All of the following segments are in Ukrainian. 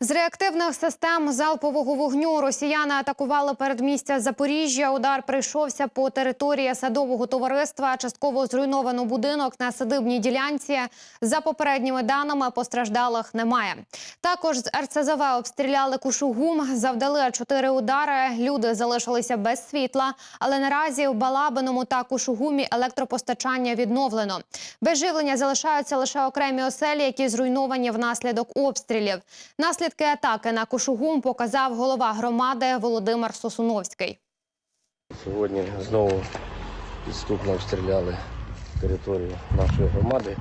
З реактивних систем залпового вогню росіяни атакували передмістя Запоріжжя. Удар прийшовся по території садового товариства. Частково зруйновано будинок на садибній ділянці. За попередніми даними постраждалих немає. Також з РЦЗВ обстріляли Кушугум, завдали чотири удари. Люди залишилися без світла, але наразі в Балабиному та Кушугумі електропостачання відновлено. Без живлення залишаються лише окремі оселі, які зруйновані внаслідок обстрілів. Наслідки атаки на Кушугум показав голова громади Володимир Сосуновський. Сьогодні знову підступно обстріляли територію нашої громади.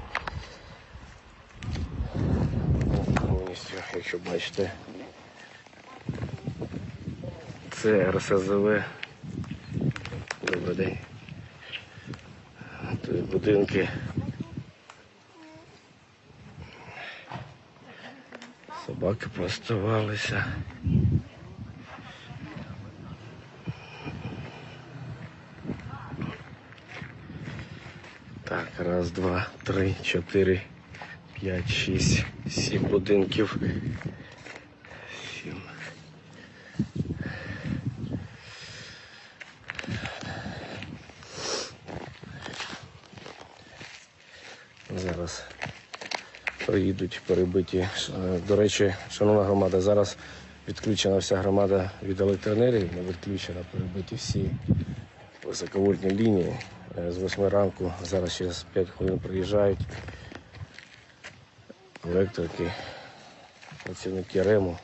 Повністю, якщо бачите, це РСЗВ. Добрий день. Тут будинки. Собаки поставалися. Так, раз, два, три, чотири, п'ять, шість, сім будинків. Сім. Зараз приїдуть перебиті. Е, До речі, шановна громада, зараз відключена вся громада від електроенергії, не відключена, перебиті всі високовольтні лінії. Е, З 8 ранку, зараз через 5 хвилин приїжджають електрики, працівники РЕМу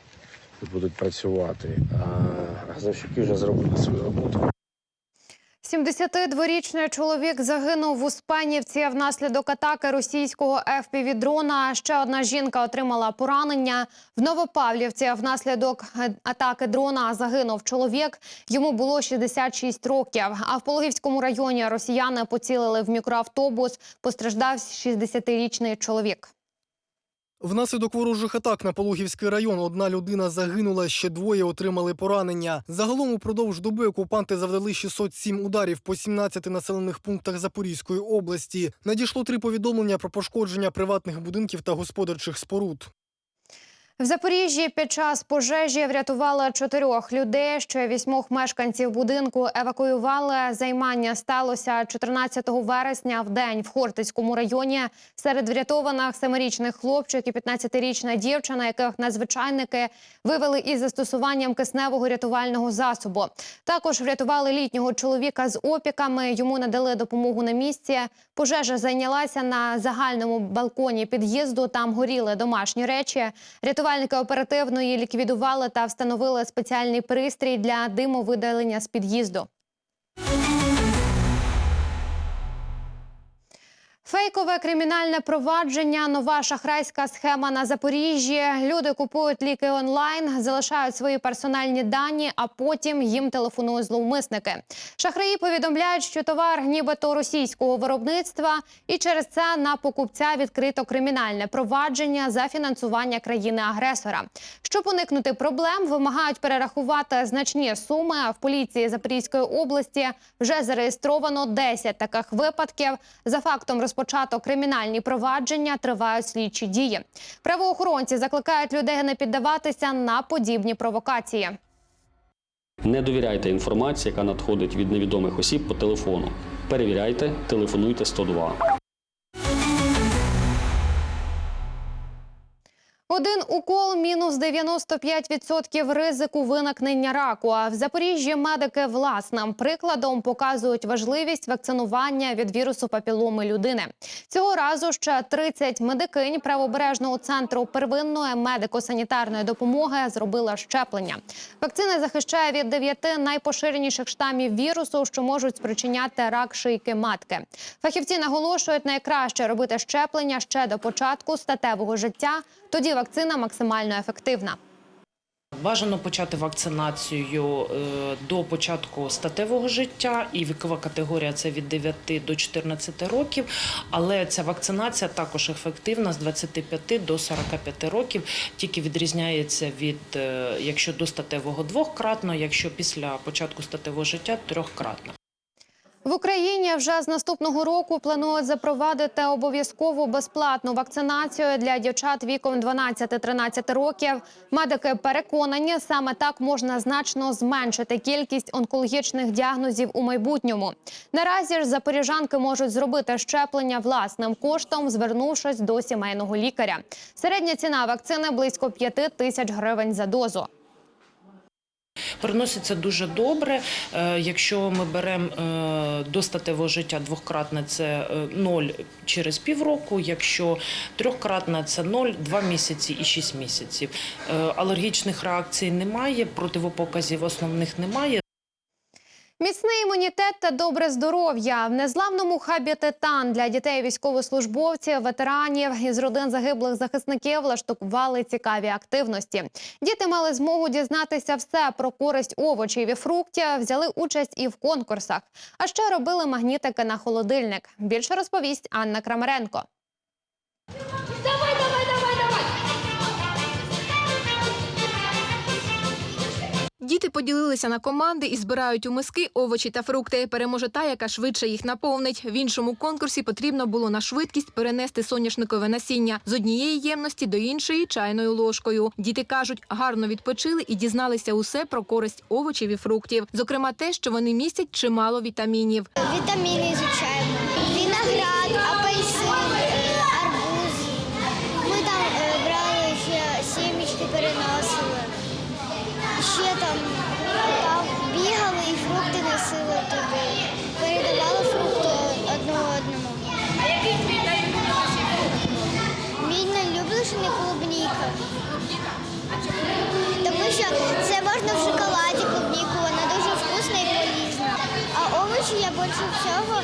будуть працювати. А газовщики вже зробили свою роботу. 72-річний чоловік загинув в Успенівці внаслідок атаки російського FPV-дрона. Ще одна жінка отримала поранення. В Новопавлівці внаслідок атаки дрона загинув чоловік. Йому було 66 років. А в Пологівському районі росіяни поцілили в мікроавтобус. Постраждав 60-річний чоловік. Внаслідок ворожих атак на Пологівський район одна людина загинула, ще двоє отримали поранення. Загалом упродовж доби окупанти завдали 607 ударів по 17 населених пунктах Запорізької області. Надійшло три повідомлення про пошкодження приватних будинків та господарчих споруд. В Запоріжжі під час пожежі врятували чотирьох людей. Ще вісьмох мешканців будинку евакуювали. Займання сталося 14 вересня в день в Хортицькому районі. Серед врятованих семирічних хлопчик і 15-річна дівчина, яких надзвичайники вивели із застосуванням кисневого рятувального засобу. Також врятували літнього чоловіка з опіками. Йому надали допомогу на місці. Пожежа зайнялася на загальному балконі під'їзду. Там горіли домашні речі. Рятувальники оперативно її ліквідували та встановили спеціальний пристрій для димовидалення з під'їзду. Фейкове кримінальне провадження, нова шахрайська схема на Запоріжжі. Люди купують ліки онлайн, залишають свої персональні дані, а потім їм телефонують зловмисники. Шахраї повідомляють, що товар нібито російського виробництва, і через це на покупця відкрито кримінальне провадження за фінансування країни-агресора. Щоб уникнути проблем, вимагають перерахувати значні суми. А в поліції Запорізької області вже зареєстровано 10 таких випадків. За фактом розпочато кримінальні провадження, тривають слідчі дії. Правоохоронці закликають людей не піддаватися на подібні провокації. Не довіряйте інформації, яка надходить від невідомих осіб по телефону. Перевіряйте, телефонуйте 102. Один укол мінус 95% ризику виникнення раку. А в Запоріжжі медики власним прикладом показують важливість вакцинування від вірусу папіломи людини. Цього разу ще 30 медикинь правобережного центру первинної медико-санітарної допомоги зробили щеплення. Вакцина захищає від дев'яти найпоширеніших штамів вірусу, що можуть спричиняти рак шийки матки. Фахівці наголошують, найкраще робити щеплення ще до початку статевого життя. Тоді вакцина максимально ефективна. Бажано почати вакцинацію е, до початку статевого життя, і вікова категорія це від 9 до 14 років. Але ця вакцинація також ефективна з 25 до 45 років. Тільки відрізняється від е, якщо до статевого двократно, якщо після початку статевого життя трьохкратно. В Україні вже з наступного року планують запровадити обов'язкову безплатну вакцинацію для дівчат віком 12-13 років. Медики переконані, саме так можна значно зменшити кількість онкологічних діагнозів у майбутньому. Наразі ж запоріжанки можуть зробити щеплення власним коштом, звернувшись до сімейного лікаря. Середня ціна вакцини близько 5 тисяч гривень за дозу. Переноситься дуже добре. Е, Якщо ми беремо е, до життя двократне, це 0 через півроку. Якщо трьохкратне, це 0, 2 місяці і 6 місяців. Е, Алергічних реакцій немає, противопоказів основних немає. Міцний імунітет та добре здоров'я в незламному хабі Титан для дітей військовослужбовців, ветеранів із родин загиблих захисників влаштували цікаві активності. Діти мали змогу дізнатися все про користь овочів і фруктів, взяли участь і в конкурсах. А ще робили магнітики на холодильник. Більше розповість Анна Крамаренко. Давай, давай. Діти поділилися на команди і збирають у миски овочі та фрукти. Переможе та, яка швидше їх наповнить. В іншому конкурсі потрібно було на швидкість перенести соняшникове насіння з однієї ємності до іншої чайною ложкою. Діти кажуть, гарно відпочили і дізналися усе про користь овочів і фруктів, зокрема те, що вони містять чимало вітамінів. Вітаміни изучаємо. Ще там, бігали і фрукти носили туди. Передавали фрукти одне одному. А який твій найлюбленіший фрукт? Мій найлюбленіший клубніка. Тому що це можна в шоколаді клубніку, вона дуже вкусна і полізна. А овочі я більше всього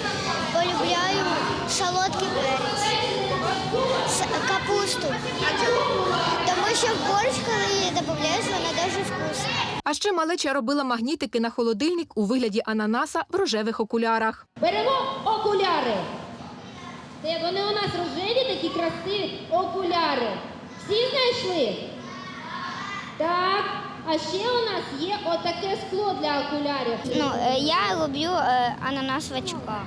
полюбляю солодкий перець, капусту. Тому що в борщ, коли її додаєш, вона дуже вкусна. А ще малеча робила магнітики на холодильник у вигляді ананаса в рожевих окулярах. Беремо окуляри. Це вони у нас рожеві такі красиві окуляри. Всі знайшли? Так. А ще у нас є отаке скло для окулярів. Ну, я люблю ананас в очках.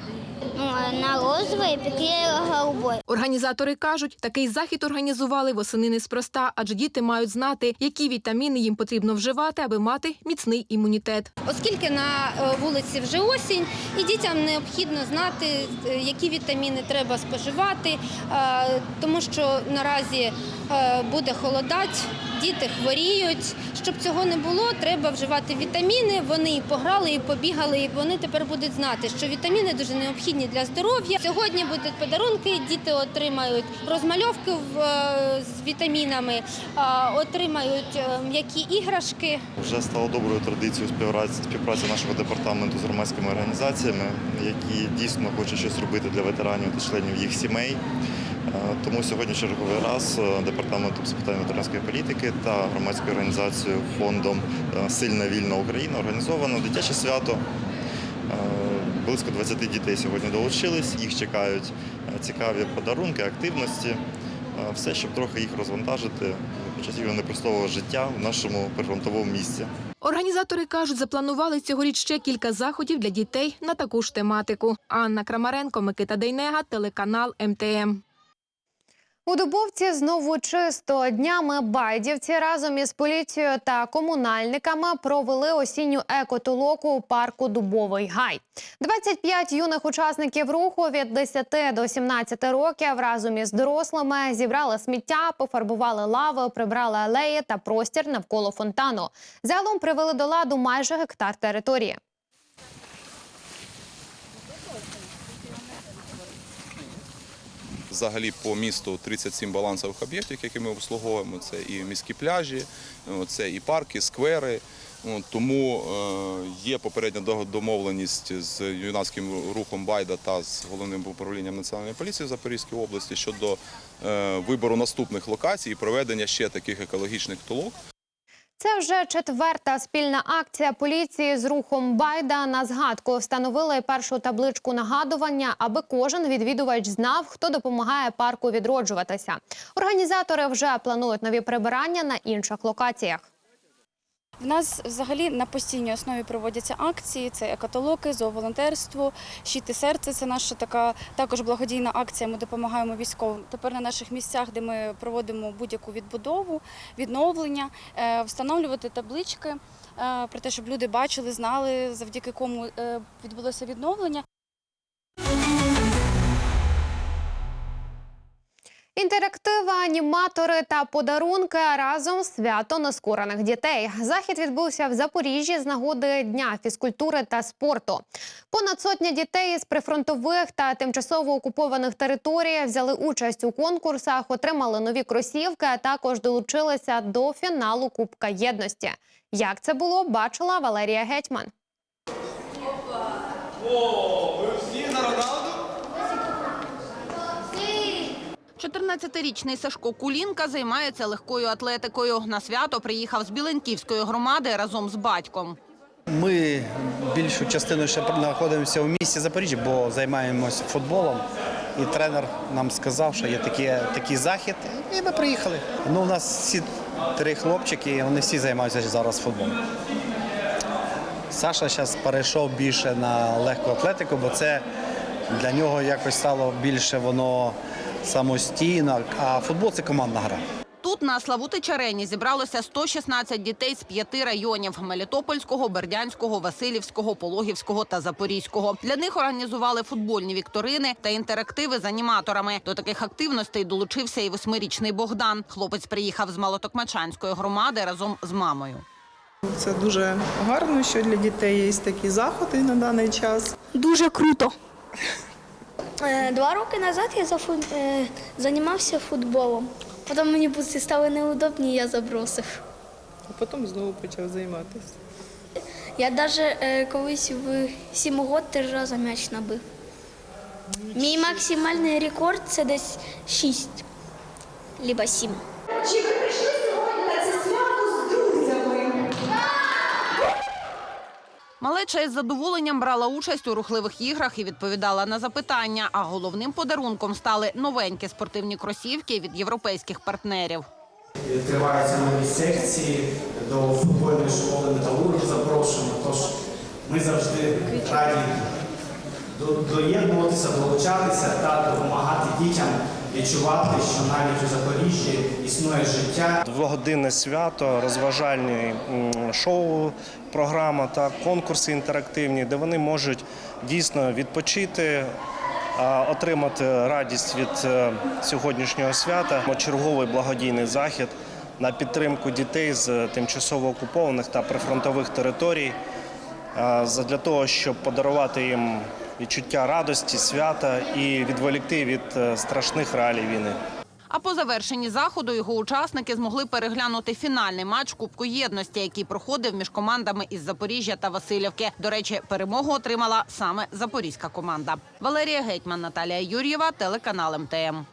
Ну, на розовий приклеїла голубой. Організатори кажуть, такий захід організували восени неспроста, адже діти мають знати, які вітаміни їм потрібно вживати, аби мати міцний імунітет. Оскільки на е, вулиці вже осінь, і дітям необхідно знати, е, які вітаміни треба споживати, е, тому що наразі е, буде холодать, діти хворіють. Щоб цього не було, треба вживати вітаміни. Вони і пограли, і побігали, і вони тепер будуть знати, що вітаміни дуже необхідні для здоров'я. Сьогодні будуть подарунки, діти отримають розмальовки е, з вітамінами, отримають е, м'які іграшки. Вже стало доброю традицією співпраці нашого департаменту з громадськими організаціями, які дійсно хочуть щось робити для ветеранів та членів їх сімей. Тому сьогодні черговий раз е, департаментом з питань ветеранської політики та громадською організацією фондом е, Сильна вільна Україна організовано дитяче свято. Е, Близько 20 дітей сьогодні долучились. Їх чекають цікаві подарунки, активності. Все, щоб трохи їх розвантажити під час їх непростого життя в нашому прифронтовому місці. Організатори кажуть, запланували цьогоріч ще кілька заходів для дітей на таку ж тематику. Анна Крамаренко, Микита Дейнега, телеканал МТМ. У Дубовці знову чисто днями байдівці разом із поліцією та комунальниками провели осінню екотолоку у парку Дубовий Гай. 25 юних учасників руху від 10 до 17 років разом із дорослими зібрали сміття, пофарбували лави, прибрали алеї та простір навколо фонтану. Загалом привели до ладу майже гектар території. Взагалі по місту 37 балансових об'єктів, які ми обслуговуємо. Це і міські пляжі, це і парки, сквери. Тому е, є попередня домовленість з юнацьким рухом Байда та з головним управлінням національної поліції в Запорізькій області щодо е, вибору наступних локацій і проведення ще таких екологічних толок. Це вже четверта спільна акція поліції з рухом Байда. На згадку встановили першу табличку нагадування, аби кожен відвідувач знав, хто допомагає парку відроджуватися. Організатори вже планують нові прибирання на інших локаціях. В нас взагалі на постійній основі проводяться акції: це екотолоки, зооволонтерство, щити серце. Це наша така також благодійна акція. Ми допомагаємо військовим. Тепер на наших місцях, де ми проводимо будь-яку відбудову, відновлення, е, встановлювати таблички е, про те, щоб люди бачили, знали, завдяки кому е, відбулося відновлення. Інтерактиви, аніматори та подарунки разом свято нескорених дітей. Захід відбувся в Запоріжжі з нагоди Дня фізкультури та спорту. Понад сотня дітей з прифронтових та тимчасово окупованих територій взяли участь у конкурсах, отримали нові кросівки, а також долучилися до фіналу Кубка єдності. Як це було, бачила Валерія Гетьман. 14-річний Сашко Кулінка займається легкою атлетикою. На свято приїхав з Біленківської громади разом з батьком. Ми більшу частину ще знаходимося у місті Запоріжжя, бо займаємося футболом. І тренер нам сказав, що є такий, такий захід, і ми приїхали. Ну, у нас всі три хлопчики, вони всі займаються зараз футболом. Саша зараз перейшов більше на легку атлетику, бо це для нього якось стало більше воно самостійно, а футбол це командна гра. Тут на Славутич арені зібралося 116 дітей з п'яти районів: Мелітопольського, Бердянського, Васильівського, Пологівського та Запорізького. Для них організували футбольні вікторини та інтерактиви з аніматорами. До таких активностей долучився і восьмирічний Богдан. Хлопець приїхав з Малотокмачанської громади разом з мамою. Це дуже гарно, що для дітей є такі заходи на даний час. Дуже круто. Е, Два роки назад я е, займався футболом. Потім мені буси стали неудобні, я забросив. А потім знову почав займатися. Я навіть колись в 7 років три рази м'яч набив. Мій максимальний рекорд це десь 6, либо 7. Чи ви прийшли сьогодні на це свято з друзями? Малеча із задоволенням брала участь у рухливих іграх і відповідала на запитання. А головним подарунком стали новенькі спортивні кросівки від європейських партнерів. Відкриваються нові секції до футбольної школи металургів запрошуємо. Тож ми завжди раді доєднуватися, долучатися та допомагати дітям відчувати, що навіть у Запоріжжі існує життя. Двогодинне свято, розважальні шоу, програма та конкурси інтерактивні, де вони можуть дійсно відпочити, отримати радість від е, сьогоднішнього свята. Черговий благодійний захід на підтримку дітей з тимчасово окупованих та прифронтових територій для того, щоб подарувати їм відчуття радості, свята і відволікти від е, страшних реалій війни. А по завершенні заходу його учасники змогли переглянути фінальний матч Кубку єдності, який проходив між командами із Запоріжжя та Васильівки. До речі, перемогу отримала саме запорізька команда. Валерія Гетьман, Наталія Юр'єва, телеканал МТМ.